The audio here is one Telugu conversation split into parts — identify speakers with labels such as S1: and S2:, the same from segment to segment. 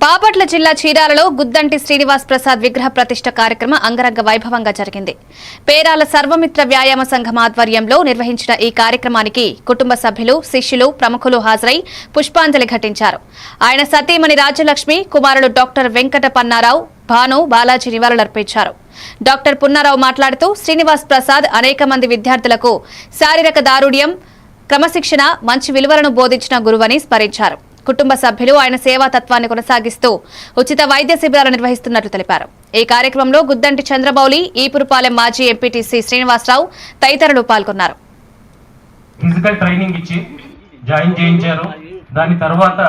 S1: బాపట్ల జిల్లా చీరాలలో గుద్దంటి శ్రీనివాస్ ప్రసాద్ విగ్రహ ప్రతిష్ట కార్యక్రమం అంగరంగ వైభవంగా జరిగింది. పేరాల సర్వమిత్ర వ్యాయామ సంఘం ఆధ్వర్యంలో నిర్వహించిన ఈ కార్యక్రమానికి కుటుంబ సభ్యులు శిష్యులు ప్రముఖులు హాజరై పుష్పాంజలి ఘటించారు. ఆయన సతీమణి రాజ్యలక్ష్మి కుమారుడు డాక్టర్ వెంకట పన్నారావు భాను బాలాజీ నివాళులర్పించారు డాక్టర్ పున్నారావు మాట్లాడుతూ శ్రీనివాస్ ప్రసాద్ అనేక మంది విద్యార్థులకు శారీరక దారుఢ్యం క్రమశిక్షణ మంచి విలువలను బోధించిన గురువని స్మరించారు. కుటుంబ సభ్యులు ఆయన సేవా తత్వాన్ని కొనసాగిస్తూ ఉచిత వైద్య శిబిరాలు నిర్వహిస్తున్నట్లు తెలిపారు. ఈ కార్యక్రమంలో గుద్దంటి చంద్రమౌళి ఈపురుపాలెం మాజీ ఎంపీటీసీ శ్రీనివాసరావు తదితరులు పాల్గొన్నారు.
S2: ఫిజికల్ ట్రైనింగ్ ఇచ్చి జాయిన్ చేయించారు. దాని తర్వాత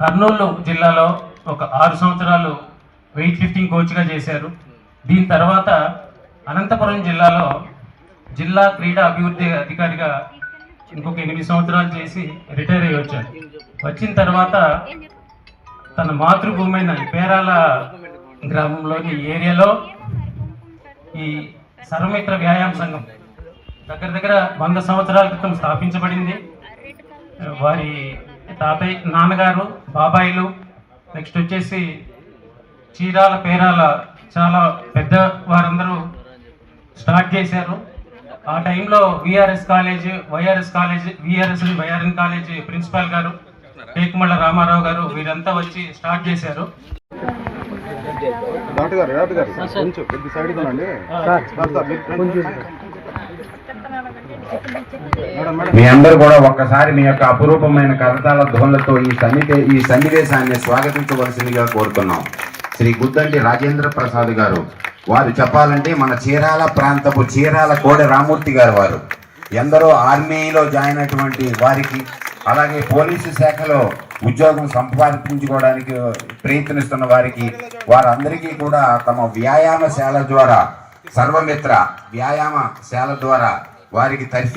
S2: కర్నూలు జిల్లాలో ఒక ఆరు సంవత్సరాలు వెయిట్ లిఫ్టింగ్ కోచ్గా చేశారు. దీని తర్వాత అనంతపురం జిల్లాలో జిల్లా క్రీడా అభివృద్ధి అధికారిగా ఇంకొక ఎనిమిది సంవత్సరాలు చేసి రిటైర్ అయ్యి వచ్చారు వచ్చిన తర్వాత తన మాతృభూమి అయిన పేరాల గ్రామంలోని ఏరియాలో ఈ సర్వమిత్ర వ్యాయామ సంఘం దగ్గర దగ్గర వంద సంవత్సరాల క్రితం స్థాపించబడింది. వారి తాతయ్య నాన్నగారు బాబాయిలు నెక్స్ట్ వచ్చేసి చీరాల పేరాల చాలా పెద్ద వారందరూ స్టార్ట్ చేశారు. ఆ టైంలో VRS college YRS college VRS YRN college principal గారు టేకుమళ్ళ రామారావు గారు వీరంతా వచ్చి స్టార్ట్ చేశారు.
S3: డాక్టర్ గారు డాక్టర్ గారు కొంచెం కొద్ది సైడ్ కొనండి సార్ సార్ కొంచెం మేడం మేడం.
S4: మీ అందరూ కూడా ఒక్కసారి మీ యొక్క అపురూపమైన కరతాల ధ్వనులతో ఈ సన్నిధి ఈ సన్నివేశాన్ని స్వాగతించవలసిందిగా కోరుతున్నాం. శ్రీ గుద్దంటి రాజేంద్ర ప్రసాద్ గారు వారు చెప్పాలంటే మన చీరాల ప్రాంతపు చీరాల కోడె రామూర్తి గారు వారు. ఎందరో ఆర్మీలో జాయిన్ అయినటువంటి వారికి అలాగే పోలీసు శాఖలో ఉద్యోగం సంపాదించుకోవడానికి ప్రయత్నిస్తున్న వారికి వారందరికీ కూడా తమ వ్యాయామశాల ద్వారా సర్వమిత్ర వ్యాయామశాల ద్వారా వారికి తరిఫీ